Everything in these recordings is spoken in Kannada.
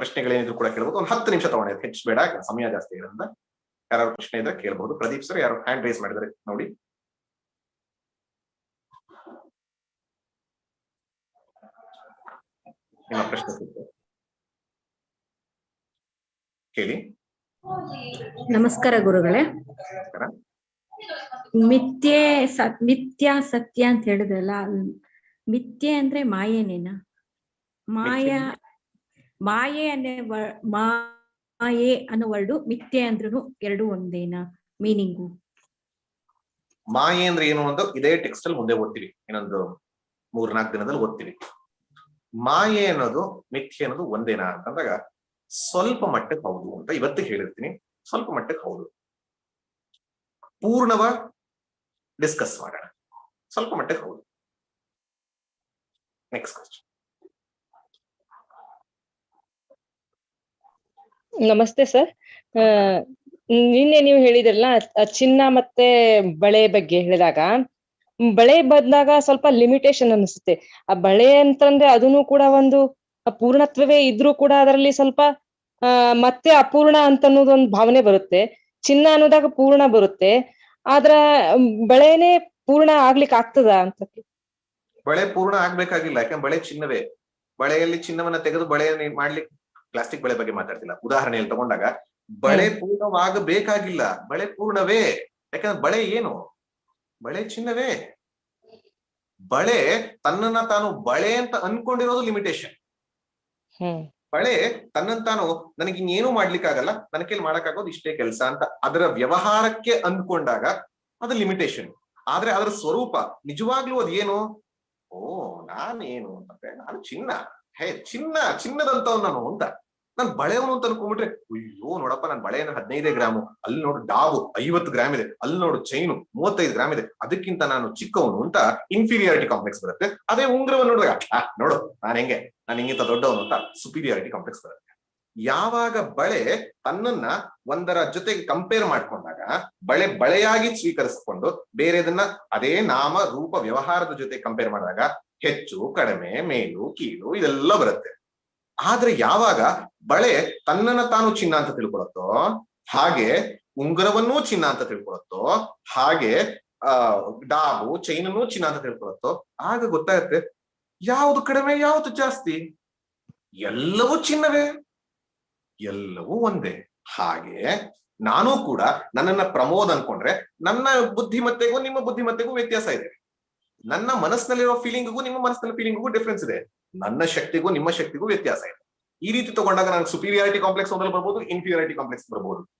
ಪ್ರಶ್ನೆಗಳೇನಿದ್ರು ಕೂಡ ಕೇಳಬಹುದು ಒಂದು ಹತ್ತು ನಿಮಿಷ ತಗೊಂಡೆ. ಹೆಚ್ಚು ಬೇಡ ಸಮಯ ಜಾಸ್ತಿ ಇರೋದ್ರಿಂದ. ಯಾರು ಪ್ರಶ್ನೆ ಇದ್ರೆ ಕೇಳಬಹುದು ಪ್ರದೀಪ್ ಸರ್ ಯಾರು ಹ್ಯಾಂಡ್ ರೈಸ್ ಮಾಡಿದ್ರೆ ನೋಡಿ. ನಿಮ್ಮ ಪ್ರಶ್ನೆ ಕೇಳಿ. ನಮಸ್ಕಾರ ಗುರುಗಳೇ. ಮಿಥ್ಯೆ ಸತ್ ಮಿಥ್ಯ ಸತ್ಯ ಅಂತ ಹೇಳಿದ್ರಲ್ಲ ಮಿಥ್ಯೆ ಅಂದ್ರೆ ಮಾಯೇನೇನಾ? ಮಾಯ ಮಾಯೆ ಅನ್ನೇ ಮಾಯೆ ಅನ್ನೋ ವರ್ಡು ಮಿಥ್ಯೆ ಅಂದ್ರೂ ಎರಡು ಒಂದೇನಾ ಮೀನಿಂಗು. ಮಾಯೆ ಅಂದ್ರೆ ಏನು ಅಂತ ಇದೇ ಟೆಕ್ಸ್ಟ್ ಅಲ್ಲಿ ಮುಂದೆ ಓದ್ತೀವಿ. ಇನ್ನೊಂದು ಮೂರ್ ನಾಲ್ಕು ದಿನದಲ್ಲಿ ಓದ್ತೀವಿ. ಮಾಯೆ ಅನ್ನೋದು ಮಿಥ್ಯೆ ಅನ್ನೋದು ಒಂದೇನಾ ಅಂತಂದಾಗ ಸ್ವಲ್ಪ ಮಟ್ಟಕ್ಕೆ ಹೌದು ಅಂತ ಇವತ್ತು ಹೇಳಿರ್ತೀನಿ. ಸ್ವಲ್ಪ ಮಟ್ಟಕ್ಕೆ ಹೌದು. ಪೂರ್ಣವ ಡಿಸ್ಕಸ್ ಮಾಡೋಣ. ಸ್ವಲ್ಪ ಮಟ್ಟಕ್ಕೆ ಹೌದು. ನೆಕ್ಸ್ಟ್ ಕ್ವಶನ್ ನಮಸ್ತೆ ಸರ್. ನಿನ್ನೆ ನೀವು ಹೇಳಿದ್ರಲ್ಲ ಚಿನ್ನ ಮತ್ತೆ ಬಳೆ ಬಗ್ಗೆ ಹೇಳಿದಾಗ ಬಳೆ ಬಂದಾಗ ಸ್ವಲ್ಪ ಲಿಮಿಟೇಷನ್ ಅನಿಸುತ್ತೆ ಆ ಬಳೆ ಅಂತಂದ್ರೆ ಅದನ್ನು ಕೂಡ ಒಂದು ಪೂರ್ಣತ್ವವೇ ಇದ್ರೂ ಕೂಡ ಅದರಲ್ಲಿ ಸ್ವಲ್ಪ ಮತ್ತೆ ಅಪೂರ್ಣ ಅಂತ ಅನ್ನೋದೊಂದು ಭಾವನೆ ಬರುತ್ತೆ. ಚಿನ್ನ ಅನ್ನೋದಾಗ ಪೂರ್ಣ ಬರುತ್ತೆ. ಆದ್ರ ಬಳೆನೆ ಬಳೆನೇ ಪೂರ್ಣ ಆಗ್ಲಿಕ್ಕೆ ಆಗ್ತದ ಅಂತ ಬಳೆ ಪೂರ್ಣ ಆಗ್ಬೇಕಾಗಿಲ್ಲ ಯಾಕಂದ್ರೆ ಬಳೆ ಚಿನ್ನವೇ. ಬಳೆಯಲ್ಲಿ ಚಿನ್ನವನ್ನ ತೆಗೆದು ಬಳೆ ಮಾಡ್ಲಿಕ್ಕೆ ಪ್ಲಾಸ್ಟಿಕ್ ಬಳೆ ಬಗ್ಗೆ ಮಾತಾಡ್ತಿಲ್ಲ. ಉದಾಹರಣೆಯಲ್ಲಿ ತಗೊಂಡಾಗ ಬಳೆ ಪೂರ್ಣವಾಗಬೇಕಾಗಿಲ್ಲ. ಬಳೆ ಪೂರ್ಣವೇ. ಯಾಕಂದ್ರೆ ಬಳೆ ಏನು? ಬಳೆ ಚಿನ್ನವೇ. ಬಳೆ ತನ್ನನ್ನ ತಾನು ಬಳೆ ಅಂತ ಅನ್ಕೊಂಡಿರೋದು ಲಿಮಿಟೇಷನ್ ಬಳೆ ತನ್ನನ್ನು ತಾನು ನನಗೆ ಇನ್ನೇನು ಮಾಡ್ಲಿಕ್ಕಾಗಲ್ಲ. ನನ್ನ ಕೈಲಿ ಮಾಡಕ್ಕಾಗೋದು ಇಷ್ಟೇ ಕೆಲಸ ಅಂತ ಅದರ ವ್ಯವಹಾರಕ್ಕೆ ಅಂದ್ಕೊಂಡಾಗ ಅದು ಲಿಮಿಟೇಷನ್ ಆದ್ರೆ ಅದರ ಸ್ವರೂಪ ನಿಜವಾಗ್ಲೂ ಅದೇನು? ಓ ನಾನೇನು ಅಂತಂದ್ರೆ ನಾನು ಚಿನ್ನ. ಹೇ, ಚಿನ್ನ ಚಿನ್ನದಂತವ್ ನಾನು ಅಂತ. ನಾನು ಬಳೆಯವನು ಅಂತ ಅನ್ಕೊಂಡ್ಬಿಟ್ರೆ, ಅಯ್ಯೋ, ನೋಡಪ್ಪ, ನಾನು ಬಳೆ ಹದಿನೈದೇ ಗ್ರಾಮು. ಅಲ್ಲಿ ನೋಡು ಡಾವು ಐವತ್ತು ಗ್ರಾಮ್ ಇದೆ. ಅಲ್ಲಿ ನೋಡು, ಚೈನು, ಮೂವತ್ತೈದು ಗ್ರಾಮ್ ಇದೆ. ಅದಕ್ಕಿಂತ ನಾನು ಚಿಕ್ಕವನು ಅಂತ ಇನ್ಫೀರಿಯಾರಿಟಿ ಕಾಂಪ್ಲೆಕ್ಸ್ ಬರುತ್ತೆ. ಅದೇ ಉಂಗ್ರವನ್ನು ನೋಡಿದಾಗ ಆ, ನೋಡು, ನಾನು ಹೆಂಗೆ? ನಾನು ಹಿಂಗಿಂತ ದೊಡ್ಡವನು ಅಂತ ಸುಪೀರಿಯಾರಿಟಿ ಕಾಂಪ್ಲೆಕ್ಸ್ ಬರುತ್ತೆ. ಯಾವಾಗ ಬಳೆ ತನ್ನನ್ನ ಒಂದರ ಜೊತೆಗೆ ಕಂಪೇರ್ ಮಾಡ್ಕೊಂಡಾಗ, ಬಳೆ ಬಳೆಯಾಗಿ ಸ್ವೀಕರಿಸಿಕೊಂಡು ಬೇರೆದನ್ನ ಅದೇ ನಾಮ, ರೂಪ, ವ್ಯವಹಾರದ ಜೊತೆ ಕಂಪೇರ್ ಮಾಡಿದಾಗ ಹೆಚ್ಚು, ಕಡಿಮೆ, ಮೇಲು, ಕೀಳು ಇದೆಲ್ಲ ಬರುತ್ತೆ. ಆದ್ರೆ ಯಾವಾಗ ಬಳೆ ತನ್ನನ್ನ ತಾನು ಚಿನ್ನ ಅಂತ ತಿಳ್ಕೊಳತ್ತೋ, ಹಾಗೆ ಉಂಗುರವನ್ನೂ ಚಿನ್ನ ಅಂತ ತಿಳ್ಕೊಳತ್ತೋ, ಹಾಗೆ, ಆ, ಡಾಬು, ಚೈನನ್ನೂ ಚಿನ್ನ ಅಂತ ತಿಳ್ಕೊಳತ್ತೋ, ಆಗ ಗೊತ್ತಾಗತ್ತೆ ಯಾವುದು ಕಡಿಮೆ, ಯಾವುದು ಜಾಸ್ತಿ. ಎಲ್ಲವೂ ಚಿನ್ನವೇ. ಎಲ್ಲವೂ ಒಂದೇ. ಹಾಗೆ ನಾನು ಕೂಡ ನನ್ನನ್ನ ಪ್ರಮೋದ್ ಅನ್ಕೊಂಡ್ರೆ ನನ್ನ ಬುದ್ಧಿಮತ್ತೆಗೂ, ನಿಮ್ಮ ಬುದ್ಧಿಮತ್ತೆಗೂ ವ್ಯತ್ಯಾಸ ಇದೆ. ನನ್ನ ಮನಸ್ಸಿನಲ್ಲಿರೋ ಫೀಲಿಂಗ್ಗೂ ನಿಮ್ಮ ಮನಸ್ಸಿನ ಫೀಲಿಂಗ್ಗೂ ಡಿಫ್ರೆನ್ಸ್ ಇದೆ. ನನ್ನ ಶಕ್ತಿಗೂ, ನಿಮ್ಮ ಶಕ್ತಿಗೂ ವ್ಯತ್ಯಾಸ ಇದೆ. ಈ ರೀತಿ ತಗೊಂಡಾಗ ನನಗೆ ಸುಪೀರಿಯಾರಿಟಿ ಕಾಂಪ್ಲೆಕ್ಸ್ ಒಂದಲ್ಲಿ ಬರ್ಬೋದು ಇನ್ಫೀರಿಯಾರಿಟಿ ಕಾಂಪ್ಲೆಕ್ಸ್ ಬರ್ಬೋದು.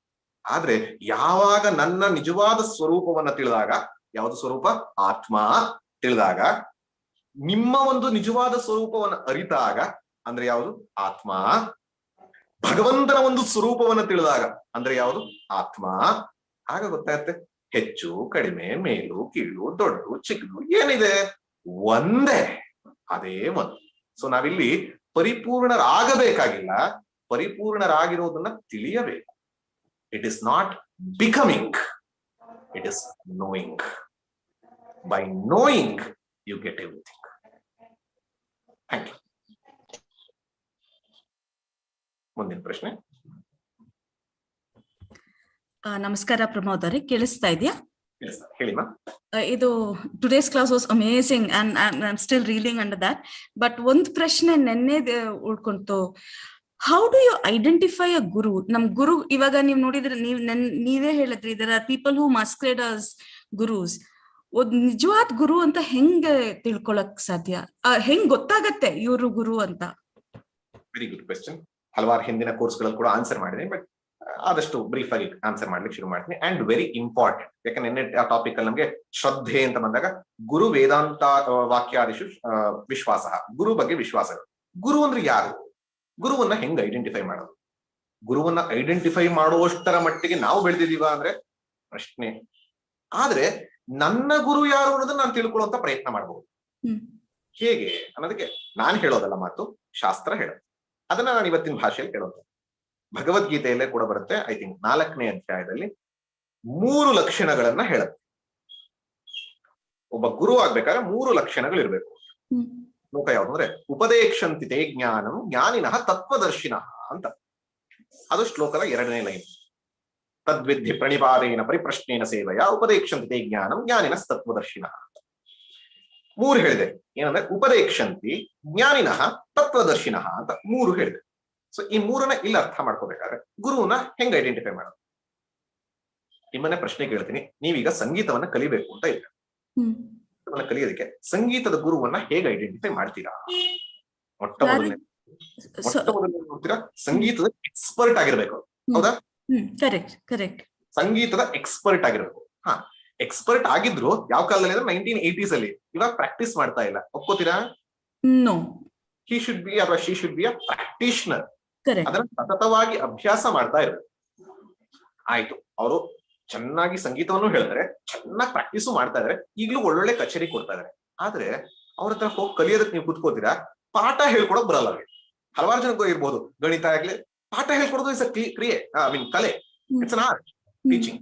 ಆದ್ರೆ ಯಾವಾಗ ನನ್ನ ನಿಜವಾದ ಸ್ವರೂಪವನ್ನ ತಿಳಿದಾಗ, ಯಾವುದು ಸ್ವರೂಪ? ಆತ್ಮ ತಿಳಿದಾಗ, ನಿಮ್ಮ ಒಂದು ನಿಜವಾದ ಸ್ವರೂಪವನ್ನು ಅರಿತಾಗ, ಅಂದ್ರೆ ಯಾವುದು? ಆತ್ಮ. ಭಗವಂತನ ಒಂದು ಸ್ವರೂಪವನ್ನ ತಿಳಿದಾಗ, ಅಂದ್ರೆ ಯಾವುದು? ಆತ್ಮ. ಆಗ ಗೊತ್ತಾಗುತ್ತೆ ಹೆಚ್ಚು, ಕಡಿಮೆ, ಮೇಲು, ಕೀಳು, ದೊಡ್ಡ ಚಿಕ್ಕದು ಏನಿದೆ? ಒಂದೇ, ಅದೇ ಒಂದು. ಸೊ ನಾವಿಲ್ಲಿ ಪರಿಪೂರ್ಣರಾಗಬೇಕಾಗಿಲ್ಲ. ಪರಿಪೂರ್ಣರಾಗಿರೋದನ್ನ ತಿಳಿಯಬೇಕು. It is not becoming it is knowing by knowing you get everything thank you ಮುಂದಿನ ಪ್ರಶ್ನೆ. ನಮಸ್ಕಾರ ಪ್ರಮೋದ್ ಅವರೇ ಕೇಳಿಸ್ತಾ ಇದೆಯಾ? ಇದು today's class was amazing and I still reeling under that but ಒಂದ್ ಪ್ರಶ್ನೆ ನೆನ್ನೆ ಉಳ್ಕೊಂತು. How do you identify a guru ನಮ್ ಗುರು ಇವಾಗ ನೀವ್ ನೋಡಿದ್ರೆ ನೀವ್ ನೆನ್ ನೀವೇ ಹೇಳಿದ್ರಿ ಇದರ ಪೀಪಲ್ ಹೂ ಮಸ್ಕ್ರೇಡ್ ಅಸ್ ಗುರುಸ್ ಒಂದ್ ನಿಜವಾದ ಗುರು ಅಂತ ಹೆಂಗ್ ತಿಳ್ಕೊಳಕ್ ಸಾಧ್ಯ? ಹೆಂಗ್ ಗೊತ್ತಾಗತ್ತೆ ಇವ್ರು ಗುರು ಅಂತ? ವೆರಿ ಗುಡ್ ಕ್ವೆಶ್ಚನ್ ಹಲವಾರು ಹಿಂದಿನ ಕೋರ್ಸ್ಗಳಲ್ಲಿ ಕೂಡ ಆನ್ಸರ್ ಮಾಡಿದೆ ಬಟ್ ಆದಷ್ಟು ಬ್ರೀಫ್ ಆಗಿ ಆನ್ಸರ್ ಮಾಡ್ಲಿಕ್ಕೆ ಶುರು ಮಾಡ್ತೀನಿ. ಅಂಡ್ ವೆರಿ ಇಂಪಾರ್ಟೆಂಟ್ ಯಾಕಂದ್ರೆ ನಿನ್ನೆ ಆ ಟಾಪಿಕ್ ಅಲ್ಲಿ ನಮಗೆ ಶ್ರದ್ಧೆ ಅಂತ ಬಂದಾಗ ಗುರು ವೇದಾಂತ ವಾಕ್ಯಾದಿಶು ವಿಶ್ವಾಸ. ಗುರು ಬಗ್ಗೆ ವಿಶ್ವಾಸಗಳು. ಗುರು ಅಂದ್ರೆ ಯಾರು? ಗುರುವನ್ನ ಹೆಂಗ್ ಐಡೆಂಟಿಫೈ ಮಾಡೋದು? ಗುರುವನ್ನ ಐಡೆಂಟಿಫೈ ಮಾಡುವಷ್ಟರ ಮಟ್ಟಿಗೆ ನಾವು ಬೆಳೆದಿದೀವ ಅಂದ್ರೆ ಪ್ರಶ್ನೆ. ಆದ್ರೆ ನನ್ನ ಗುರು ಯಾರು ಅನ್ನೋದನ್ನ ನಾನು ತಿಳ್ಕೊಳ್ಳುವಂತ ಪ್ರಯತ್ನ ಮಾಡಬಹುದು. ಹೇಗೆ? ಅನ್ನೋದಕ್ಕೆ ನಾನು ಹೇಳೋದಲ್ಲ ಮಾತು ಶಾಸ್ತ್ರ ಹೇಳೋದು. ಅದನ್ನ ನಾನು ಇವತ್ತಿನ ಭಾಷೆಯಲ್ಲಿ ಹೇಳೋದು. ಭಗವದ್ಗೀತೆಯಲ್ಲೇ ಕೂಡ ಬರುತ್ತೆ. ಐ ಥಿಂಕ್ ನಾಲ್ಕನೇ ಅಧ್ಯಾಯದಲ್ಲಿ ಮೂರು ಲಕ್ಷಣಗಳನ್ನ ಹೇಳುತ್ತೆ. ಒಬ್ಬ ಗುರು ಆಗ್ಬೇಕಾದ್ರೆ ಮೂರು ಲಕ್ಷಣಗಳು ಇರಬೇಕು. ಲೋಕ ಯಾವ್ದು ಅಂದ್ರೆ ಉಪದೇಕ್ಷಂತಿತೆ ಜ್ಞಾನಂ ಜ್ಞಾನಿನ ತತ್ವದರ್ಶಿನ ಅಂತ. ಅದು ಶ್ಲೋಕದ ಎರಡನೇ ಲೈನ್. ತದ್ವಿಧಿ ಪ್ರಣಿಪಾದೇನ ಪರಿಪ್ರಶ್ನೇನ ಸೇವೆಯ ಉಪದೇಶಂತಿತೆ ಜ್ಞಾನಂ ಜ್ಞಾನಿನ ತತ್ವದರ್ಶಿನ ಮೂರು ಹೇಳಿದೆ. ಏನಂದ್ರೆ ಉಪದೇಶಂತಿ ಜ್ಞಾನಿನಃ ತತ್ವದರ್ಶಿನ ಅಂತ ಮೂರು ಹೇಳಿದೆ. ಸೊ ಈ ಮೂರನ್ನ ಇಲ್ಲಿ ಅರ್ಥ ಮಾಡ್ಕೋಬೇಕಾದ್ರೆ ಗುರುವನ್ನ ಹೆಂಗ್ ಐಡೆಂಟಿಫೈ ಮಾಡೋದು? ನಿಮ್ಮನ್ನ ಪ್ರಶ್ನೆ ಕೇಳ್ತೀನಿ. ನೀವೀಗ ಸಂಗೀತವನ್ನ ಕಲಿಬೇಕು ಅಂತ ಇಲ್ಲ. ಕಲಿಯೋದಕ್ಕೆ ಸಂಗೀತದ ಗುರುವನ್ನ ಹೇಗೆ ಐಡೆಂಟಿಫೈ ಮಾಡ್ತೀರಾ? ಮೊಟ್ಟ ಮೊದಲನೇ ಮೊಟ್ಟ ಮೊದಲನೇ ನೋಡ್ತೀರಾ? ಸಂಗೀತದ ಎಕ್ಸ್ಪರ್ಟ್ ಆಗಿರ್ಬೇಕು. ಹೌದಾ? ಹ್ಮ್. ಕರೆಕ್ಟ್ ಕರೆಕ್ಟ್ ಸಂಗೀತದ ಎಕ್ಸ್ಪರ್ಟ್ ಆಗಿರ್ಬೇಕು. ಹಾ ಎಕ್ಸ್ಪರ್ಟ್ ಆಗಿದ್ರು ಯಾವ ಕಾಲದಲ್ಲಿ ಅಂದ್ರೆ ನೈನ್ಟೀನ್ ಏಟೀಸ್ ಅಲ್ಲಿ. ಇವಾಗ ಪ್ರಾಕ್ಟೀಸ್ ಮಾಡ್ತಾ ಇಲ್ಲ. ಒಪ್ಕೋತೀರಾ? ನೋ ಹಿ ಶುಡ್ ಬಿ ಅಥವಾ she should be a practitioner ಅದನ್ನ ಸತತವಾಗಿ ಅಭ್ಯಾಸ ಮಾಡ್ತಾ ಇರ್ಬೇಕು. ಆಯ್ತು ಅವರು ಚೆನ್ನಾಗಿ ಸಂಗೀತವನ್ನು ಹೇಳಿದ್ರೆ ಚೆನ್ನಾಗಿ ಪ್ರಾಕ್ಟೀಸು ಮಾಡ್ತಾ ಇದ್ರೆ ಈಗಲೂ ಒಳ್ಳೊಳ್ಳೆ ಕಚೇರಿ ಕೊಡ್ತಾ ಇದಾರೆ. ಆದ್ರೆ ಅವ್ರ ಹತ್ರ ಹೋಗಿ ಕಲಿಯೋದಕ್ಕೆ ನೀವು ಕುತ್ಕೋತೀರಾ? ಪಾಠ ಹೇಳ್ಕೊಡಕ್ ಬರಲ್ಲ ಅವ್ರಿಗೆ. ಹಲವಾರು ಜನಕ್ಕೂ ಇರ್ಬೋದು ಗಣಿತ ಆಗ್ಲಿ ಪಾಠ ಹೇಳ್ಕೊಡೋದು ಇಸ್ ಅ ಕ್ರಿಯೆ ಐ ಮೀನ್ ಕಲೆ. It's an art teaching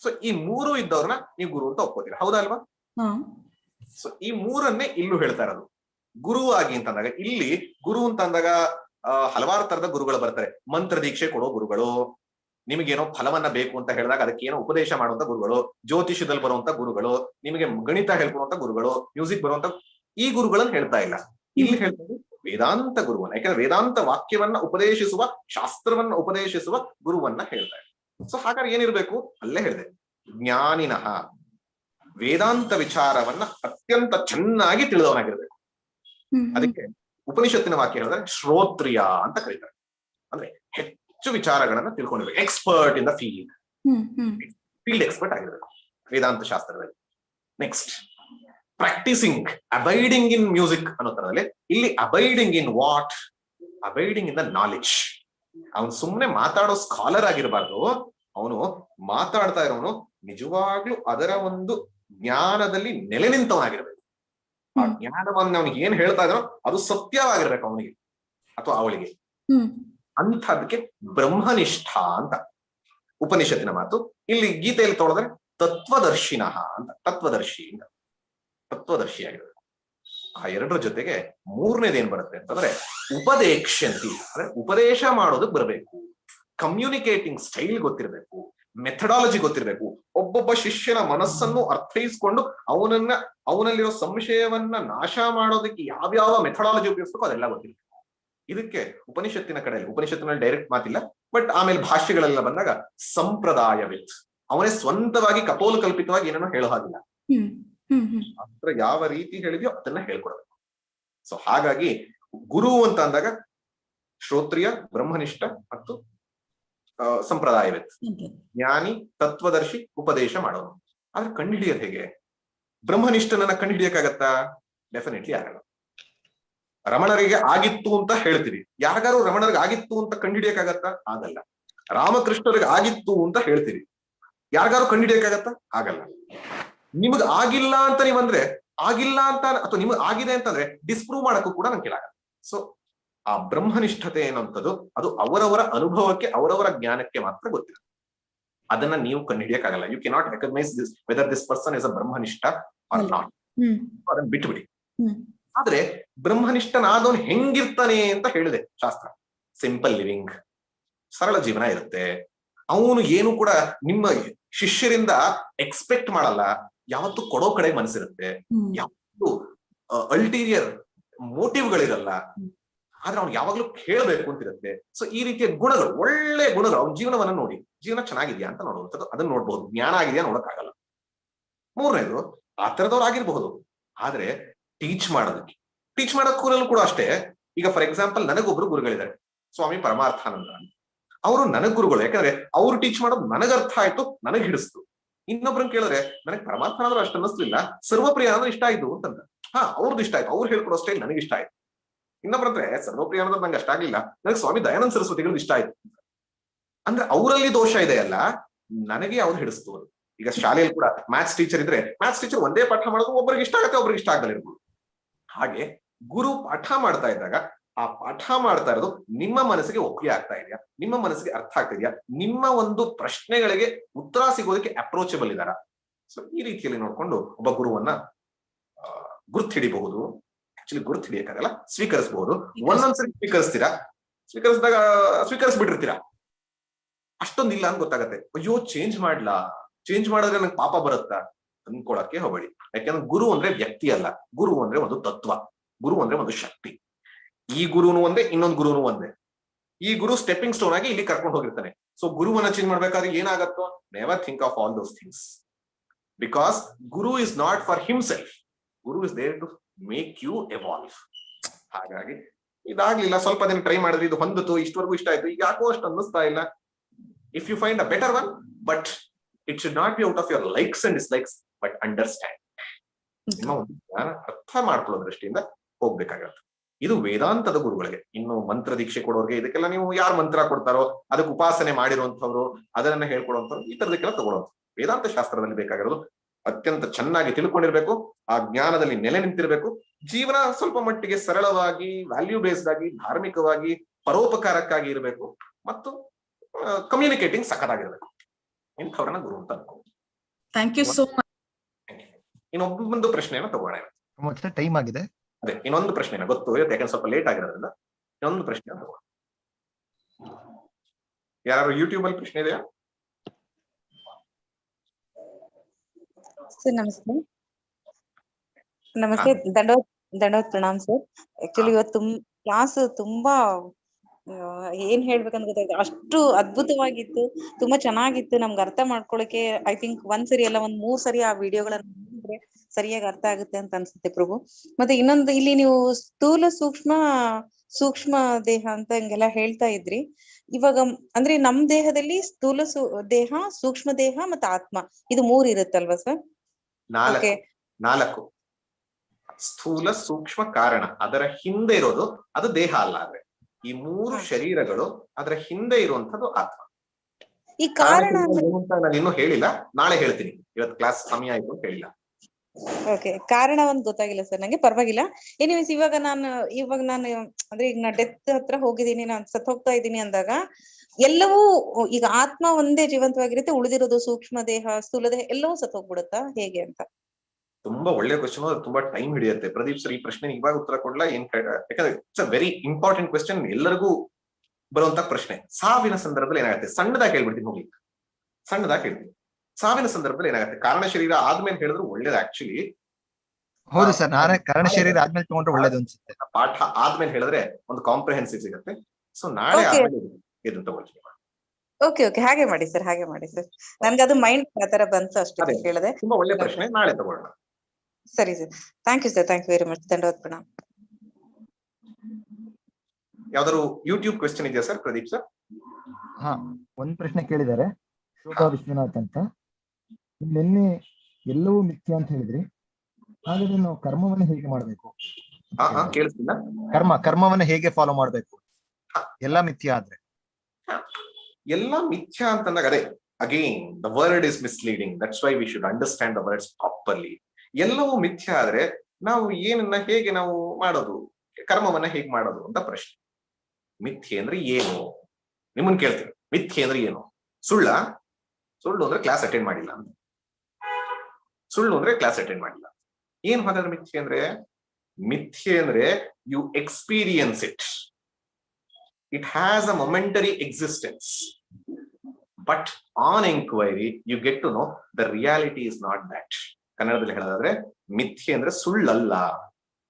so ಈ ಮೂರು ಇದ್ದವ್ರನ್ನ ನೀವು ಗುರು ಅಂತ ಒಪ್ಕೋತೀರಾ? ಹೌದಾ ಅಲ್ವಾ? ಸೊ ಈ ಮೂರನ್ನೇ ಇಲ್ಲೂ ಹೇಳ್ತಾ ಇರೋದು. ಗುರು ಆಗಿ ಅಂತಂದಾಗ ಇಲ್ಲಿ ಗುರು ಅಂತ ಅಂದಾಗ ಆ, ಹಲವಾರು ತರದ ಗುರುಗಳು ಬರ್ತಾರೆ. ಮಂತ್ರ ದೀಕ್ಷೆ ಕೊಡೋ ಗುರುಗಳು ನಿಮಗೇನೋ ಫಲವನ್ನ ಬೇಕು ಅಂತ ಹೇಳಿದಾಗ ಅದಕ್ಕೆ ಏನೋ ಉಪದೇಶ ಮಾಡುವಂತ ಗುರುಗಳು ಜ್ಯೋತಿಷ್ಯದಲ್ಲಿ ಬರುವಂತ ಗುರುಗಳು ನಿಮಗೆ ಗಣಿತ ಹೇಳ್ಕೊಡುವಂತ ಗುರುಗಳು ಮ್ಯೂಸಿಕ್ ಬರುವಂತ ಈ ಗುರುಗಳನ್ನ ಹೇಳ್ತಾ ಇಲ್ಲ. ಇಲ್ಲಿ ಹೇಳ್ತಾರೆ ವೇದಾಂತ ಗುರುವನ್ನ ಯಾಕಂದ್ರೆ ವೇದಾಂತ ವಾಕ್ಯವನ್ನ ಉಪದೇಶಿಸುವ ಶಾಸ್ತ್ರವನ್ನ ಉಪದೇಶಿಸುವ ಗುರುವನ್ನ ಹೇಳ್ತಾ ಇದೆ ಸೊ ಹಾಗಾದ್ರೆ ಏನಿರ್ಬೇಕು? ಅಲ್ಲೇ ಹೇಳಿದೆ. ಜ್ಞಾನಿನಃ ವೇದಾಂತ ವಿಚಾರವನ್ನ ಅತ್ಯಂತ ಚೆನ್ನಾಗಿ ತಿಳಿದವನಾಗಿರ್ಬೇಕು. ಅದಕ್ಕೆ ಉಪನಿಷತ್ತಿನ ವಾಕ್ಯ ಹೇಳಿದ್ರೆ ಶ್ರೋತ್ರಿಯ ಅಂತ ಕರೀತಾರೆ. ಅಂದ್ರೆ ಹೆಚ್ಚು ವಿಚಾರಗಳನ್ನ ತಿಳ್ಕೊಂಡಿರ್ಬೇಕು. Expert in the field field expert ಆಗಿರ್ಬೇಕು. ವೇದಾಂತ ಶಾಸ್ತ್ರದಲ್ಲಿ. Next practising abiding in music ಅನ್ನೋ ತರದಲ್ಲಿ. ಇಲ್ಲಿ abiding in what abiding in the knowledge ಅವನು ಸುಮ್ಮನೆ ಮಾತಾಡೋ ಸ್ಕಾಲರ್ ಆಗಿರಬಾರ್ದು. ಅವನು ಮಾತಾಡ್ತಾ ಇರೋನು ನಿಜವಾಗ್ಲೂ ಅದರ ಒಂದು ಜ್ಞಾನದಲ್ಲಿ ನೆಲೆ ನಿಂತವನಾಗಿರ್ಬೇಕು. ಆ. ಜ್ಞಾನವನ್ನು ಅವನಿಗೆ ಏನ್ ಹೇಳ್ತಾ ಇದ್ರೋ ಅದು ಸತ್ಯವಾಗಿರ್ಬೇಕು ಅವನಿಗೆ ಅಥವಾ ಅವಳಿಗೆ. ಅಂಥದಕ್ಕೆ ಬ್ರಹ್ಮನಿಷ್ಠ ಅಂತ. ಉಪನಿಷತ್ತಿನ ಮಾತು. ಇಲ್ಲಿ ಗೀತೆಯಲ್ಲಿ ತೊಳೆದ್ರೆ ತತ್ವದರ್ಶಿನಃ ಅಂತ. ತತ್ವದರ್ಶಿ ಅಂತ. ತತ್ವದರ್ಶಿ ಆಗಿರ್ಬೇಕು ಆ ಎರಡರ ಜೊತೆಗೆ ಮೂರನೇದು ಏನ್ ಬರುತ್ತೆ ಅಂತಂದ್ರೆ ಉಪದೇಕ್ಷಂತಿ ಅಂದ್ರೆ ಉಪದೇಶ ಮಾಡೋದಕ್ ಬರಬೇಕು. ಕಮ್ಯುನಿಕೇಟಿಂಗ್ ಸ್ಟೈಲ್ ಗೊತ್ತಿರಬೇಕು. ಮೆಥಡಾಲಜಿ ಗೊತ್ತಿರಬೇಕು. ಒಬ್ಬೊಬ್ಬ ಶಿಷ್ಯನ ಮನಸ್ಸನ್ನು ಅರ್ಥೈಸ್ಕೊಂಡು ಅವನನ್ನ ಅವನಲ್ಲಿರೋ ಸಂಶಯವನ್ನ ನಾಶ ಮಾಡೋದಕ್ಕೆ ಯಾವ್ಯಾವ ಮೆಥಡಾಲಜಿ ಉಪಯೋಗಿಸ್ಬೇಕು ಅದೆಲ್ಲ ಗೊತ್ತಿರಬೇಕು ಇದಕ್ಕೆ ಉಪನಿಷತ್ತಿನ ಕಡೆಯಲ್ಲಿ ಉಪನಿಷತ್ತಿನಲ್ಲಿ ಡೈರೆಕ್ಟ್ ಮಾತಿಲ್ಲ ಬಟ್ ಆಮೇಲೆ ಭಾಷೆಗಳೆಲ್ಲ ಬಂದಾಗ ಸಂಪ್ರದಾಯವಿತ್. ಅವನೇ ಸ್ವಂತವಾಗಿ ಕಪೋಲ ಕಲ್ಪಿತವಾಗಿ ಏನನ್ನೋ ಹೇಳೋ ಹಾಗಿಲ್ಲ. ಶಾಸ್ತ್ರ ಯಾವ ರೀತಿ ಹೇಳಿದೆಯೋ ಅದನ್ನ ಹೇಳ್ಕೊಡ್ಬೇಕು ಸೊ ಹಾಗಾಗಿ ಗುರು ಅಂತ ಅಂದಾಗ ಶ್ರೋತ್ರಿಯ ಬ್ರಹ್ಮನಿಷ್ಠ ಮತ್ತು ಆ, ಸಂಪ್ರದಾಯವಿತ್ ಜ್ಞಾನಿ ತತ್ವದರ್ಶಿ ಉಪದೇಶ ಮಾಡೋನು ಆದ್ರೆ ಕಂಡುಹಿಡಿಯೋದು ಹೇಗೆ? ಬ್ರಹ್ಮನಿಷ್ಠನನ್ನ ಕಂಡುಹಿಡಿಯಕ್ಕಾಗತ್ತಾ? ಡೆಫಿನೆಟ್ಲಿ ಆಗಲ್ಲ. ರಮಣರಿಗೆ ಆಗಿತ್ತು ಅಂತ ಹೇಳ್ತೀವಿ ಯಾರಿಗಾರು ರಮಣರಿಗೆ ಆಗಿತ್ತು ಅಂತ ಕಂಡುಹಿಡಿಯಕ್ಕಾಗತ್ತಾ? ಆಗಲ್ಲ. ರಾಮಕೃಷ್ಣರಿಗೆ ಆಗಿತ್ತು ಅಂತ ಹೇಳ್ತೀವಿ ಯಾರಿಗಾರು ಕಂಡುಹಿಡಿಯಕ್ಕಾಗತ್ತಾ? ಆಗಲ್ಲ. ನಿಮಗ್ ಆಗಿಲ್ಲ ಅಂತ ನೀವಂದ್ರೆ ಆಗಿಲ್ಲ ಅಂತ ಅಥವಾ ನಿಮಗ್ ಆಗಿದೆ ಅಂತಂದ್ರೆ ಡಿಸ್ಪ್ರೂವ್ ಮಾಡಕ್ಕೂ ಕೂಡ ನಂಗೆ ಕೇಳಾಗಲ್ಲ. ಸೊ ಆ ಬ್ರಹ್ಮನಿಷ್ಠತೆ ಏನಂತದ್ದು ಅದು ಅವರವರ ಅನುಭವಕ್ಕೆ ಅವರವರ ಜ್ಞಾನಕ್ಕೆ ಮಾತ್ರ ಗೊತ್ತಿರುತ್ತೆ ಅದನ್ನ ನೀವು ಕಂಡುಹಿಡಿಯಕ್ಕಾಗಲ್ಲ. You cannot recognise this whether this person is a ಬ್ರಹ್ಮನಿಷ್ಠ or not ಅದನ್ನ ಬಿಟ್ಬಿಡಿ. ಆದ್ರೆ ಬ್ರಹ್ಮನಿಷ್ಠನಾದವನು ಹೆಂಗಿರ್ತಾನೆ ಅಂತ ಹೇಳಿದೆ ಶಾಸ್ತ್ರ. ಸಿಂಪಲ್ ಲಿವಿಂಗ್ ಸರಳ ಜೀವನ ಇರುತ್ತೆ. ಅವನು ಏನು ಕೂಡ ನಿಮ್ಮ ಶಿಷ್ಯರಿಂದ ಎಕ್ಸ್ಪೆಕ್ಟ್ ಮಾಡಲ್ಲ. ಯಾವತ್ತು ಕೊಡೋ ಕಡೆ ಮನಸ್ಸಿರುತ್ತೆ. ಯಾವತ್ತು ಅಲ್ಟೀರಿಯರ್ ಮೋಟಿವ್ಗಳಿರಲ್ಲ ಆದ್ರೆ ಅವ್ನು ಯಾವಾಗ್ಲೂ ಕೇಳಬೇಕು ಅಂತಿರುತ್ತೆ. ಸೊ ಈ ರೀತಿಯ ಗುಣಗಳು, ಒಳ್ಳೆ ಗುಣಗಳು, ಅವ್ನ ಜೀವನವನ್ನ ನೋಡಿ, ಜೀವನ ಚೆನ್ನಾಗಿದೆಯಾ ಅಂತ ನೋಡುವಂಥದ್ದು ಅದನ್ನ ನೋಡ್ಬೋದು. ಜ್ಞಾನ ಆಗಿದೆಯಾ ನೋಡಕ್ಕಾಗಲ್ಲ. ಮೂರನೇದು, ಆ ತರದವ್ರು ಆಗಿರ್ಬಹುದು. ಆದ್ರೆ ಟೀಚ್ ಮಾಡೋದಕ್ಕೆ. ಟೀಚ್ ಮಾಡೋ ಕೂರಲ್ಲೂ ಕೂಡ ಅಷ್ಟೇ. ಈಗ ಫಾರ್ ಎಕ್ಸಾಂಪಲ್ ನನಗೊಬ್ರು ಗುರುಗಳಿದ್ದಾರೆ. ಸ್ವಾಮಿ ಪರಮಾರ್ಥಾನಂದ ಅವರು ನನಗ್ ಗುರುಗಳು. ಯಾಕಂದ್ರೆ, ಅವ್ರು ಟೀಚ್ ಮಾಡೋದು ನನಗರ್ಥ ಆಯ್ತು, ನನಗ್ ಹಿಡಿಸ್ತು. ಇನ್ನೊಬ್ರನ್ನ ಕೇಳಿದ್ರೆ, ನನಗೆ ಪರಮಾತ್ಮ ಅಷ್ಟು ಅನ್ನಿಸ್ಲಿಲ್ಲ ಸರ್ವಪ್ರಿಯ ಅಂದ್ರೆ ಇಷ್ಟ ಆಯ್ತು ಅಂತಂದ. ಹಾ ಅವ್ರದ್ದು ಇಷ್ಟ ಆಯ್ತು. ಅವ್ರು ಹೇಳ್ಕೊಡೋ ಸ್ಟೈಲ್ ಇಷ್ಟ ಆಯ್ತು. ಇನ್ನೊಬ್ರಂದ್ರೆ ಸರ್ವಪ್ರಿಯ ಅನ್ನೋದು ನಂಗೆ ಅಷ್ಟ ಆಗ್ಲಿಲ್ಲ. ನನಗೆ ಸ್ವಾಮಿ ದಯಾನಂದ ಸರಸ್ವತಿಗಳು ಇಷ್ಟ ಆಯ್ತು. ಅಂದ್ರೆ ಅವರಲ್ಲಿ ದೋಷ ಇದೆ ಅಲ್ಲ ನನಗೆ ಅವ್ರು ಹಿಡಿಸ್ತು ಈಗ ಶಾಲೆಯಲ್ಲಿ ಕೂಡ ಮ್ಯಾಥ್ಸ್ ಟೀಚರ್ ಇದ್ರೆ ಮ್ಯಾಥ್ಸ್ ಟೀಚರ್ ಒಂದೇ ಪಾಠ ಮಾಡೋದು ಒಬ್ಬರಿಗೆ ಇಷ್ಟ ಆಗುತ್ತೆ, ಒಬ್ರಿಗೆ ಇಷ್ಟ ಆಗಲ್ಲ ಹಾಗೆ ಗುರು ಪಾಠ ಮಾಡ್ತಾ ಇದ್ದಾಗ, ಆ ಪಾಠ ಮಾಡ್ತಾ ಇರೋದು ನಿಮ್ಮ ಮನಸ್ಸಿಗೆ ಒಪ್ಪಿಗೆ ಆಗ್ತಾ ಇದೆಯಾ? ನಿಮ್ಮ ಮನಸ್ಸಿಗೆ ಅರ್ಥ ಆಗ್ತಾ ಇದೆಯಾ? ನಿಮ್ಮ ಒಂದು ಪ್ರಶ್ನೆಗಳಿಗೆ ಉತ್ತರ ಸಿಗೋದಕ್ಕೆ ಅಪ್ರೋಚಬಲ್ ಇದಾರ ಸೊ ಈ ರೀತಿಯಲ್ಲಿ ನೋಡ್ಕೊಂಡು ಒಬ್ಬ ಗುರುವನ್ನ ಗುರುತ್ ಹಿಡಿಬಹುದು ಆಕ್ಚುಲಿ ಗುರುತು ಬೇಕಾಗಲ್ಲ ಸ್ವೀಕರಿಸಬಹುದು ಒಂದೊಂದ್ಸರಿ ಸ್ವೀಕರಿಸ್ತೀರಾ? ಸ್ವೀಕರಿಸಿದಾಗ ಸ್ವೀಕರಿಸ್ಬಿಟ್ಟಿರ್ತೀರಾ? ಅಷ್ಟೊಂದಿಲ್ಲ ಅಂತ ಗೊತ್ತಾಗತ್ತೆ. ಅಯ್ಯೋ ಚೇಂಜ್ ಮಾಡ್ಲಾ? ಚೇಂಜ್ ಮಾಡಿದ್ರೆ ನಂಗೆ ಪಾಪ ಬರುತ್ತಾ? ಅನ್ಕೊಳಕ್ಕೆ ಹೋಗಬೇಡಿ. ಯಾಕಂದ್ರೆ ಗುರು ಅಂದ್ರೆ ವ್ಯಕ್ತಿ ಅಲ್ಲ. ಗುರು ಅಂದ್ರೆ ಒಂದು ತತ್ವ. ಗುರು ಅಂದ್ರೆ ಒಂದು ಶಕ್ತಿ. ಈ ಗುರುನು ಒಂದೇ ಇನ್ನೊಂದು ಗುರುನು ಒಂದೇ. ಈ ಗುರು ಸ್ಟೆಪ್ಪಿಂಗ್ ಸ್ಟೋನ್ ಆಗಿ ಇಲ್ಲಿ ಕರ್ಕೊಂಡು ಹೋಗಿರ್ತಾನೆ. ಸೊ ಗುರುವನ್ನ ಚೇಂಜ್ ಮಾಡ್ಬೇಕಾದ್ರೆ ಏನಾಗತ್ತೋ? Never think of all those things because guru is not for himself guru is there to make you evolve ಹಾಗಾಗಿ ಇದಾಗ್ಲಿಲ್ಲ ಸ್ವಲ್ಪ ದಿನ ಟ್ರೈ ಮಾಡಿದ್ರಿ ಇದು ಹೊಂದಿತು ಇಷ್ಟವರೆಗೂ ಇಷ್ಟ ಆಯ್ತು. ಈಗ ಯಾಕೋ ಅಷ್ಟು ಅನ್ನಿಸ್ತಾ ಇಲ್ಲ. If you find a better one but it should not be out of your likes and dislikes but understand ನಿಮ್ಮ ಒಂದು ಜ್ಞಾನ ಅರ್ಥ ಮಾಡ್ಕೊಳ್ಳೋ ದೃಷ್ಟಿಯಿಂದ ಹೋಗ್ಬೇಕಾಗತ್ತೆ ಇದು ವೇದಾಂತದ ಗುರುಗಳಿಗೆ. ಇನ್ನು ಮಂತ್ರ ದೀಕ್ಷೆ ಕೊಡೋರ್ಗೆ ಇದಕ್ಕೆಲ್ಲ ನೀವು ಯಾರು ಮಂತ್ರ ಕೊಡ್ತಾರೋ ಅದಕ್ಕೆ ಉಪಾಸನೆ ಮಾಡಿರುವಂತವ್ರು ಅದನ್ನ ಹೇಳ್ಕೊಡುವಂಥವ್ರು ಈ ತರದಕ್ಕೆಲ್ಲ ತಗೊಳ್ಳೋದು ವೇದಾಂತ ಶಾಸ್ತ್ರದಲ್ಲಿ ಬೇಕಾಗಿರೋದು ಅತ್ಯಂತ ಚೆನ್ನಾಗಿ ತಿಳ್ಕೊಂಡಿರ್ಬೇಕು ಆ ಜ್ಞಾನದಲ್ಲಿ ನೆಲೆ ನಿಂತಿರ್ಬೇಕು. ಜೀವನ ಸ್ವಲ್ಪ ಮಟ್ಟಿಗೆ ಸರಳವಾಗಿ ವ್ಯಾಲ್ಯೂ ಬೇಸ್ಡ್ ಆಗಿ ಧಾರ್ಮಿಕವಾಗಿ ಪರೋಪಕಾರಕ್ಕಾಗಿ ಇರಬೇಕು. ಮತ್ತು ಕಮ್ಯುನಿಕೇಟಿಂಗ್ ಸಖತ್ತಾಗಿರ್ಬೇಕು. ಇಂಥವ್ರನ್ನ ಗುರು ಅಂತ ಥ್ಯಾಂಕ್ ಯು ಸೋ ಮಚ್ ಇನ್ನೊಬ್ಬೊಂದು ಪ್ರಶ್ನೆಯನ್ನ ತಗೋಣ. ಟೈಮ್ ಆಗಿದೆ. ಅದೇ ಇನ್ನೊಂದು ಪ್ರಶ್ನೆ ಗೊತ್ತು ಯಾಕಂದ್ರೆ ಸ್ವಲ್ಪ ಲೇಟ್ ಆಗಿರೋದ್ರಿಂದ. ಇನ್ನೊಂದು ಪ್ರಶ್ನೆ ತಗೋಣ. ಯಾರು ಯೂಟ್ಯೂಬ್ ಅಲ್ಲಿ ಪ್ರಶ್ನೆ ಇದೆಯಾ? ಸರ್ ನಮಸ್ತೆ. ನಮಸ್ತೆ ದಂಡವತ್ ದಂಡವತ್ ಪ್ರಣಾಮ್ ಸರ್. ಆಕ್ಚುಲಿ ಇವತ್ತು ಕ್ಲಾಸ್ ತುಂಬಾ ಏನ್ ಹೇಳ್ಬೇಕಂತ ಗೊತ್ತಾಯ್ತು ಅಷ್ಟು ಅದ್ಭುತವಾಗಿತ್ತು ತುಂಬಾ ಚೆನ್ನಾಗಿತ್ತು. ನಮ್ಗೆ ಅರ್ಥ ಮಾಡ್ಕೊಳಕ್ಕೆ ಐ ಥಿಂಕ್ ಒಂದ್ ಸರಿ ಅಲ್ಲ ಒಂದ್ ಮೂರ್ ಸರಿ ಆ ವಿಡಿಯೋಗಳನ್ನ ನೋಡಿದ್ರೆ ಸರಿಯಾಗಿ ಅರ್ಥ ಆಗುತ್ತೆ ಅಂತ ಅನ್ಸುತ್ತೆ ಪ್ರಭು. ಮತ್ತೆ ಇನ್ನೊಂದು ಇಲ್ಲಿ ನೀವು ಸ್ಥೂಲ ಸೂಕ್ಷ್ಮ ಸೂಕ್ಷ್ಮ ದೇಹ ಅಂತ ಹಿಂಗೆಲ್ಲ ಹೇಳ್ತಾ ಇದ್ರಿ. ಇವಾಗ ಅಂದ್ರೆ ನಮ್ ದೇಹದಲ್ಲಿ ಸ್ಥೂಲ ಸೂ ದೇಹ ಸೂಕ್ಷ್ಮ ದೇಹ ಮತ್ತೆ ಆತ್ಮ. ಇದು ಮೂರ್ ಇರುತ್ತಲ್ವಾ ಸರ್? ನಾಲ್ಕು. ನಾಲ್ಕು. ಸ್ಥೂಲ ಸೂಕ್ಷ್ಮ ಕಾರಣ. ಅದರ ಹಿಂದೆ ಇರೋದು ಅದು ದೇಹ ಅಲ್ಲ ಅಂದ್ರೆ. ಈ ಮೂರು. ಶರೀರಗಳು ಅದರ ಹಿಂದೆ ಇರುವಂತದ್ದು ಆತ್ಮ. ಈ ಕಾರಣ ನಾನು ಇನ್ನೂ ಹೇಳಿಲ್ಲ. ನಾಳೆ ಹೇಳ್ತೀನಿ. ಇವತ್ತು ಕ್ಲಾಸ್ ಸಮಯ ಆಯ್ತು ಅಂತ ಹೇಳಿಲ್ಲ. ಓಕೆ. ಕಾರಣ ಒಂದ್ ಗೊತ್ತಾಗಿಲ್ಲ ಸರ್ ನಂಗೆ. ಪರವಾಗಿಲ್ಲ. ಎನಿವೇಸ್ ಇವಾಗ ನಾನು ಇವಾಗ ನಾನು ಅಂದ್ರೆ ಈಗ ನಾ ಡೆತ್ ಹತ್ರ ಹೋಗಿದ್ದೀನಿ. ನಾನು ಸತ್ ಹೋಗ್ತಾ ಇದ್ದೀನಿ ಅಂದಾಗ ಎಲ್ಲವೂ ಈಗ ಆತ್ಮ ಒಂದೇ ಜೀವಂತವಾಗಿರುತ್ತೆ ಉಳಿದಿರೋದು ಸೂಕ್ಷ್ಮ ದೇಹ ಸ್ಥೂಲ ದೇಹ ಎಲ್ಲವೂ ಸತ್ ಹೋಗ್ಬಿಡುತ್ತಾ ಹೇಗೆ ಅಂತ? ತುಂಬಾ ಒಳ್ಳೆ ಕ್ವಶನ್ ತುಂಬಾ ಟೈಮ್ ಹಿಡಿಯುತ್ತೆ. ಪ್ರದೀಪ್ ಸರ್ ಈ ಪ್ರಶ್ನೆ ಇವಾಗ ಉತ್ತರ ಕೊಡ್ಲಾ? ಏನ್ ಯಾಕಂದ್ರೆ it's a very important question ಎಲ್ಲರಿಗೂ ಬರುವಂತ ಪ್ರಶ್ನೆ. ಸಾವಿನ ಸಂದರ್ಭದಲ್ಲಿ ಏನಾಗುತ್ತೆ? ಸಣ್ಣದಾಗಿ ಹೇಳ್ಬಿಡ್ತೀನಿ ಹೋಗಿ ಸಣ್ಣದಾಗಿ ಹೇಳ್ತೀನಿ. ಸಾವಿನ ಸಂದರ್ಭದಲ್ಲಿ ಏನಾಗುತ್ತೆ? ಕಾರಣ ಶರೀರ ಆದ್ಮೇಲೆ ಹೇಳಿದ್ರು ಒಳ್ಳೇದು ಆಕ್ಚುಲಿ ಹೌದು ಸರ್ ನಾನೇ ಕಾರಣ ಶರೀರ ಆದ್ಮೇಲೆ ತಗೊಂಡ್ರೆ ಒಳ್ಳೇದು ಅನ್ಸುತ್ತೆ. ಪಾಠ ಆದ್ಮೇಲೆ ಹೇಳಿದ್ರೆ ಒಂದು ಕಾಂಪ್ರಿಹೆನ್ಸಿವ್ ಸಿಗುತ್ತೆ. ಸೊ ನಾಳೆ ಇದು ತಗೊಳ್ತೀನಿ. ಓಕೆ ಓಕೆ ಹಾಗೆ ಮಾಡಿ ಸರ್ ಹಾಗೆ ಮಾಡಿ ಸರ್ ನನ್ಗೆ ಅದು ಮೈಂಡ್ ಆತರ ಬಂತು ಅಷ್ಟೇ. ಕೇಳಿದೆ. ತುಂಬಾ ಒಳ್ಳೆ ಪ್ರಶ್ನೆ ನಾಳೆ ತಗೊಳ್ಳೋಣ. ಸರಿ sir thank you sir thank you very much ಧನ್ಯವಾದ ಪ್ರಣಾಮ್ ಯಾವ್ದಾದ್ರು ಯೂಟ್ಯೂಬ್ ಕ್ವೆಶ್ಚನ್ ಇದೆಯಾ ಸರ್ ಪ್ರದೀಪ್ ಸರ್ ಹಾ ಒಂದ್ ಪ್ರಶ್ನೆ ಕೇಳಿದ್ದಾರೆ ಶೋಭಾ ವಿಶ್ವನಾಥ್ ಅಂತ. ನಿನ್ನೆ ಎಲ್ಲವೂ ಮಿಥ್ಯ ಅಂತ ಹೇಳಿದ್ರಿ. ಹಾಗಾದ್ರೆ ನಾವು ಕರ್ಮವನ್ನ ಹೇಗೆ ಮಾಡಬೇಕು? ಕರ್ಮ ಕರ್ಮವನ್ನ ಹೇಗೆ ಫಾಲೋ ಮಾಡಬೇಕು? ಎಲ್ಲ ಮಿಥ್ಯ ಆದ್ರೆ. ಎಲ್ಲ ಮಿಥ್ಯ ಅಂತಂದಾಗ ಅದೇ again the word is misleading that's why we should understand the words properly ಎಲ್ಲವೂ ಮಿಥ್ಯ ಆದ್ರೆ ನಾವು ಏನನ್ನ ಹೇಗೆ ನಾವು ಮಾಡೋದು, ಕರ್ಮವನ್ನ ಹೇಗೆ ಮಾಡೋದು ಅಂತ ಪ್ರಶ್ನೆ. ಮಿಥ್ಯೆ ಅಂದ್ರೆ ಏನು? ನಿಮ್ಮನ್ ಕೇಳ್ತೀನಿ. ಮಿಥ್ಯೆ ಅಂದ್ರೆ ಏನು? ಸುಳ್ಳ? ಸುಳ್ಳು ಅಂದ್ರೆ ಕ್ಲಾಸ್ ಅಟೆಂಡ್ ಮಾಡಿಲ್ಲ ಅಂತ. ಸುಳ್ಳು ಅಂದ್ರೆ ಕ್ಲಾಸ್ ಅಟೆಂಡ್ ಮಾಡಿಲ್ಲ. ಏನ್ ಹಾಗಾದ್ರೆ ಮಿಥ್ಯೆ ಅಂದ್ರೆ? ಮಿಥ್ಯೆ ಅಂದ್ರೆ you experience it it has a momentary existence. But on inquiry, you get to know the reality is not that. ಕನ್ನಡದಲ್ಲಿ ಹೇಳೋದಾದ್ರೆ ಮಿಥ್ಯೆ ಅಂದ್ರೆ ಸುಳ್ಳಲ್ಲ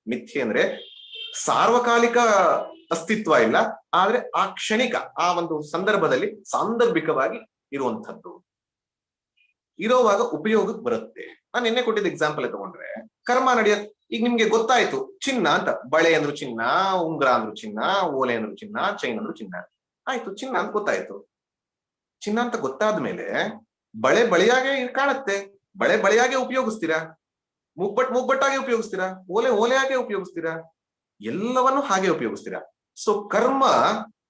ಮಿಥ್ಯೆ ಅಂದ್ರೆ ಸಾರ್ವಕಾಲಿಕ ಅಸ್ತಿತ್ವ ಇಲ್ಲ ಆದ್ರೆ ಆ ಕ್ಷಣಿಕ ಆ ಒಂದು ಸಂದರ್ಭದಲ್ಲಿ ಸಾಂದರ್ಭಿಕವಾಗಿ ಇರುವಂತದ್ದು ಇರೋವಾಗ ಉಪಯೋಗಕ್ಕೆ ಬರುತ್ತೆ. ನಾನು ನಿನ್ನೆ ಕೊಟ್ಟಿದ್ದ ಎಕ್ಸಾಂಪಲ್ ತಗೊಂಡ್ರೆ, ಕರ್ಮ ನಡೆಯ, ಈಗ ನಿಮ್ಗೆ ಗೊತ್ತಾಯ್ತು, ಚಿನ್ನ ಅಂತ, ಬಳೆ ಅಂದ್ರು ಚಿನ್ನ, ಉಂಗ್ರ ಅಂದ್ರು ಚಿನ್ನ, ಓಲೆ ಅಂದ್ರು ಚಿನ್ನ ಚೈನ್ ಅಂದ್ರು ಚಿನ್ನ. ಆಯ್ತು, ಚಿನ್ನ ಅಂತ ಗೊತ್ತಾಯ್ತು. ಚಿನ್ನ ಅಂತ ಗೊತ್ತಾದ ಮೇಲೆ, ಬಳೆ ಬಳೆಯಾಗೆ ಕಾಣುತ್ತೆ. ಬಳೆ ಬಳೆಯಾಗೆ ಉಪಯೋಗಿಸ್ತೀರಾ? ಮುಗ್ಬಟ್, ಮುಗ್ಬಟ್ಟಾಗೆ ಉಪಯೋಗಿಸ್ತೀರಾ? ಓಲೆ ಓಲೆಯಾಗೆ ಉಪಯೋಗಿಸ್ತೀರಾ? ಎಲ್ಲವನ್ನು ಹಾಗೆ ಉಪಯೋಗಿಸ್ತೀರಾ? ಸೊ ಕರ್ಮ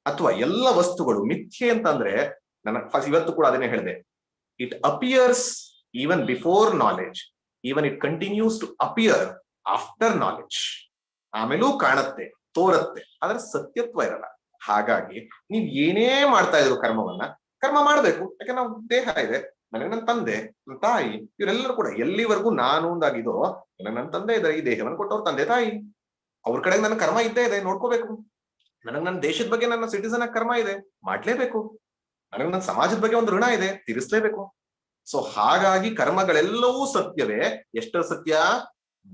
ಅಥವಾ ಎಲ್ಲ ವಸ್ತುಗಳು, ಮಿಥ್ಯೆ ಅಂತಂದ್ರೆ, ನನ್ನ ಫಸ್ಟ್ ಇವತ್ತು ಕೂಡ ಅದನ್ನೇ ಹೇಳಿದೆ. It appears even before knowledge, even it continues to appear after knowledge. ಆಮೇಲೂ ಕಾಣತ್ತೆ ತೋರತ್ತೆ. ಆದ್ರೆ ಸತ್ಯತ್ವ ಇರಲ್ಲ. ಹಾಗಾಗಿ ನೀವ್ ಏನೇ ಮಾಡ್ತಾ ಇದ್ರು ಕರ್ಮವನ್ನ ಕರ್ಮ ಮಾಡ್ಬೇಕು. ಯಾಕೆ ನಾವು ದೇಹ ಇದೆ. ನನಗೆ ನನ್ನ ತಂದೆ ನನ್ನ ತಾಯಿ ಇವರೆಲ್ಲರೂ ಕೂಡ ಎಲ್ಲಿವರೆಗೂ ನಾನು ಒಂದಾಗಿದೋ ನನಗೆ ನನ್ನ ತಂದೆ ಇದ್ದಾರೆ. ಈ ದೇಹವನ್ನು ಕೊಟ್ಟವ್ರ ತಂದೆ ತಾಯಿ. ಅವ್ರ ಕಡೆಗೆ ನನ್ನ ಕರ್ಮ ಇದ್ದೇ ಇದೆ. ನೋಡ್ಕೋಬೇಕು. ನನಗೆ ನನ್ನ ದೇಶದ ಬಗ್ಗೆ ನನ್ನ ಸಿಟಿಸನ್ ಕರ್ಮ ಇದೆ. ಮಾಡ್ಲೇಬೇಕು. ನನಗ್ ನನ್ನ ಸಮಾಜದ ಬಗ್ಗೆ ಒಂದು ಋಣ ಇದೆ, ತೀರಿಸ್ಲೇಬೇಕು. ಸೊ ಹಾಗಾಗಿ ಕರ್ಮಗಳೆಲ್ಲವೂ ಸತ್ಯವೇ. ಎಷ್ಟರ ಸತ್ಯ?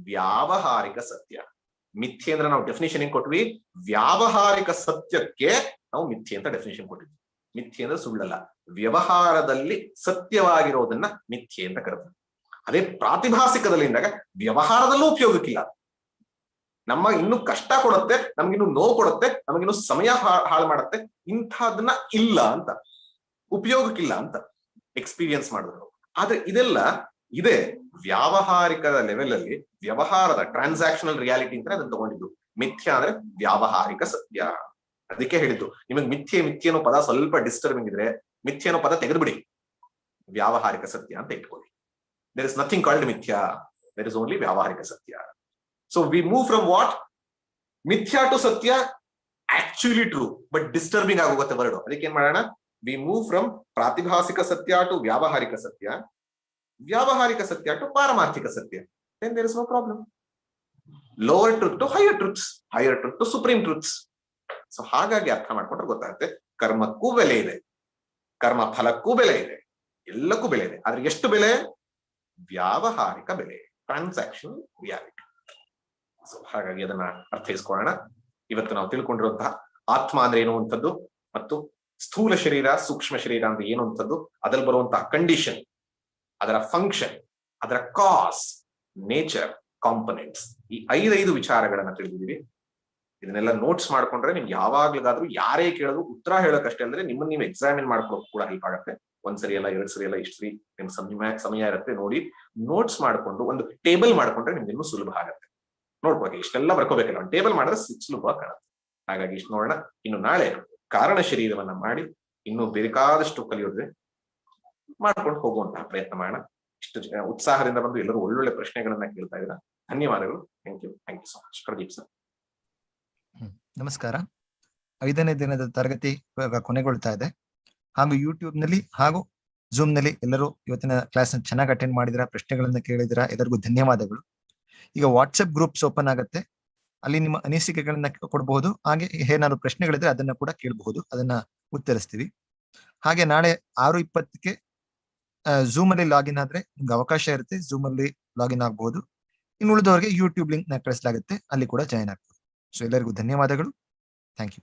ವ್ಯಾವಹಾರಿಕ ಸತ್ಯ. ಮಿಥ್ಯೆ ಅಂದ್ರೆ ನಾವು ಡೆಫಿನೇಷನ್ ಏನ್ ಕೊಟ್ವಿ? ವ್ಯಾವಹಾರಿಕ ಸತ್ಯಕ್ಕೆ ನಾವು ಮಿಥ್ಯೆ ಅಂತ ಡೆಫಿನೇಷನ್ ಕೊಟ್ಟಿದ್ವಿ. ಮಿಥ್ಯೆ ಅಂದ್ರೆ ಸುಳ್ಳಲ್ಲ. ವ್ಯವಹಾರದಲ್ಲಿ ಸತ್ಯವಾಗಿರೋದನ್ನ ಮಿಥ್ಯೆ ಅಂತ ಕರೆದ್ವಿ. ಅದೇ ಪ್ರಾತಿಭಾಸಿಕದಲ್ಲಿ ಇಂದಾಗ ವ್ಯವಹಾರದಲ್ಲೂ ಉಪಯೋಗಕ್ಕಿಲ್ಲ. ನಮ್ಮ ಇನ್ನು ಕಷ್ಟ ಕೊಡುತ್ತೆ, ನಮ್ಗಿನ್ನು ನೋವು ಕೊಡುತ್ತೆ, ನಮಗಿನ್ನು ಸಮಯ ಹಾಳು ಮಾಡುತ್ತೆ ಇಂಥದನ್ನ ಇಲ್ಲ ಅಂತ. ಉಪಯೋಗಕ್ಕಿಲ್ಲ ಅಂತ ಎಕ್ಸ್ಪೀರಿಯನ್ಸ್ ಮಾಡಿದ್ರು. ಆದ್ರೆ ಇದೆಲ್ಲ ಇದೆ. ವ್ಯಾವಹಾರಿಕ ಲೆವೆಲ್ ಅಲ್ಲಿ ವ್ಯವಹಾರದ ಟ್ರಾನ್ಸಾಕ್ಷನಲ್ ರಿಯಾಲಿಟಿ ಅಂತ ಅದನ್ನ ತಗೊಂಡಿದ್ದು ಮಿಥ್ಯ ಅಂದ್ರೆ ವ್ಯಾವಹಾರಿಕ ಸತ್ಯ. ಅದಕ್ಕೆ ಹೇಳಿದ್ದು, ನಿಮಗೆ ಮಿಥ್ಯೆ ಮಿಥ್ಯನೋ ಪದ ಸ್ವಲ್ಪ ಡಿಸ್ಟರ್ಬಿಂಗ್ ಇದ್ರೆ ಮಿಥ್ಯೆ ಅನ್ನೋ ಪದ ತೆಗೆದುಬಿಡಿ. ವ್ಯಾವಹಾರಿಕ ಸತ್ಯ ಅಂತ ಇಟ್ಕೊಳ್ಳಿ. There is nothing called mithya. There is only vyavaharika satya. So we move from what mithya to satya actually true but disturbing ಆಗೋಗುತ್ತೆ ವರ್ಡ್ ಅದಕ್ಕೆ ಏನ್ ಮಾಡೋಣ? ವಿ ಮೂವ್ ಫ್ರಮ್ ಪ್ರಾತಿಭಾಸಿಕ ಸತ್ಯ ಟು ವ್ಯಾವಹಾರಿಕ ಸತ್ಯ ವ್ಯಾವಹಾರಿಕ satya to paramarthika satya. Then there is no problem lower truth to higher truths higher truth to supreme truths so ಹಾಗಾಗಿ ಅರ್ಥ ಮಾಡ್ಕೊಂಡ್ರೆ ಗೊತ್ತಾಗುತ್ತೆ, ಕರ್ಮಕ್ಕೂ ಬೆಲೆ ಇದೆ, ಕರ್ಮ ಫಲಕ್ಕೂ ಬೆಲೆ ಇದೆ, ಎಲ್ಲಕ್ಕೂ ಬೆಲೆ ಇದೆ. ಆದ್ರೆ ಎಷ್ಟು ಬೆಲೆ? ವ್ಯಾವಹಾರಿಕ ಬೆಲೆ ಟ್ರಾನ್ಸಾಕ್ಷನ್ ರಿಯಾಲಿಟಿ ಸೊ ಹಾಗಾಗಿ ಅದನ್ನ ಅರ್ಥೈಸ್ಕೊಳ್ಳೋಣ. ಇವತ್ತು ನಾವು ತಿಳ್ಕೊಂಡಿರುವಂತಹ ಆತ್ಮ ಅಂದ್ರೆ ಏನು ಅಂತದ್ದು? ಮತ್ತು ಸ್ಥೂಲ ಶರೀರ, ಸೂಕ್ಷ್ಮ ಶರೀರ ಅಂದ್ರೆ ಏನು ಅಂತದ್ದು ಅದ್ರಲ್ಲಿ ಬರುವಂತಹ ಕಂಡೀಷನ್ ಅದರ ಫಂಕ್ಷನ್ ಅದರ ಕಾಸ್ ನೇಚರ್ ಕಾಂಪನೆಂಟ್ಸ್ ಈ ಐದೈದು ವಿಚಾರಗಳನ್ನ ತಿಳಿದಿದ್ದೀವಿ. ಇದನ್ನೆಲ್ಲ ನೋಟ್ಸ್ ಮಾಡ್ಕೊಂಡ್ರೆ ನಿಮ್ಗೆ ಯಾವಾಗ್ಲಾದ್ರೂ ಯಾರೇ ಕೇಳಿದ್ರು ಉತ್ತರ ಹೇಳೋಕಷ್ಟೇ ಅಂದ್ರೆ ನಿಮ್ಮನ್ನ ನೀವು ಎಕ್ಸಾಮಿನ್ ಮಾಡ್ಕೊಳಕ್ ಕೂಡ ಹೆಲ್ಪ್ ಆಗುತ್ತೆ. ಒಂದ್ಸರಿ ಎಲ್ಲ ಎರಡ್ ಸರಿ ಎಲ್ಲ ಇಷ್ಟು ಸರಿ ನಿಮ್ ಸಮಯ ಸಮಯ ಇರುತ್ತೆ ನೋಡಿ. ನೋಟ್ಸ್ ಮಾಡ್ಕೊಂಡು ಒಂದು ಟೇಬಲ್ ಮಾಡ್ಕೊಂಡ್ರೆ ನಿಮ್ಗೆ ಇನ್ನೂ ಸುಲಭ ಆಗುತ್ತೆ. ನೋಡ್ಬೋದು ಇಷ್ಟೆಲ್ಲ ಬರ್ಕೋಬೇಕಲ್ಲ. ಒಂದು ಟೇಬಲ್ ಮಾಡಿದ್ರೆ ಸುಲಭ ಕಾಣುತ್ತೆ. ಹಾಗಾಗಿ ಇಷ್ಟು ನೋಡೋಣ. ಇನ್ನು ನಾಳೆ ಕಾರಣ ಶರೀರವನ್ನ ಮಾಡಿ ಇನ್ನು ಬೇಕಾದಷ್ಟು ಕಲಿಯೋದ್ರೆ ಮಾಡ್ಕೊಂಡು ಹೋಗುವಂತಹ ಪ್ರಯತ್ನ ಮಾಡೋಣ. ಇಷ್ಟು ಉತ್ಸಾಹದಿಂದ ಬಂದು ಎಲ್ಲರೂ ಒಳ್ಳೊಳ್ಳೆ ಪ್ರಶ್ನೆಗಳನ್ನ ಕೇಳ್ತಾ ಇದ್ದೀರಾ. ಧನ್ಯವಾದಗಳು. Thank you thank you so much Pradeep sir ನಮಸ್ಕಾರ. ಐದನೇ ದಿನದ ತರಗತಿ ಇವಾಗ ಕೊನೆಗೊಳ್ತಾ ಇದೆ. ಹಾಗೂ ಯೂಟ್ಯೂಬ್ನಲ್ಲಿ ಹಾಗೂ ಜೂಮ್ನಲ್ಲಿ ಎಲ್ಲರೂ ಇವತ್ತಿನ ಕ್ಲಾಸ್ ಚೆನ್ನಾಗಿ ಅಟೆಂಡ್ ಮಾಡಿದಿರಾ ಪ್ರಶ್ನೆಗಳನ್ನ ಕೇಳಿದಿರಾ ಎಲ್ಲರಿಗೂ ಧನ್ಯವಾದಗಳು. ಈಗ ವಾಟ್ಸಪ್ ಗ್ರೂಪ್ಸ್ ಓಪನ್ ಆಗುತ್ತೆ. ಅಲ್ಲಿ ನಿಮ್ಮ ಅನಿಸಿಕೆಗಳನ್ನ ಕೊಡಬಹುದು. ಹಾಗೆ ಏನಾದ್ರು ಪ್ರಶ್ನೆಗಳಿದ್ರೆ ಅದನ್ನ ಕೂಡ ಕೇಳಬಹುದು. ಅದನ್ನ ಉತ್ತರಿಸ್ತೀವಿ. ಹಾಗೆ ನಾಳೆ ಆರು ಇಪ್ಪತ್ತಕ್ಕೆ ಝೂಮ್ ಅಲ್ಲಿ ಲಾಗಿನ್ ಆದ್ರೆ ನಿಮ್ಗೆ ಅವಕಾಶ ಇರುತ್ತೆ. ಝೂಮ್ ಅಲ್ಲಿ ಲಾಗಿನ್ ಆಗಬಹುದು. ಇನ್ನು ಉಳಿದವರಿಗೆ ಯೂಟ್ಯೂಬ್ ಲಿಂಕ್ನ ಕಳಿಸಲಾಗುತ್ತೆ. ಅಲ್ಲಿ ಕೂಡ ಜಾಯಿನ್ ಆಗ್ಬೋದು. ಸೊ ಎಲ್ಲರಿಗೂ ಧನ್ಯವಾದಗಳು. Thank you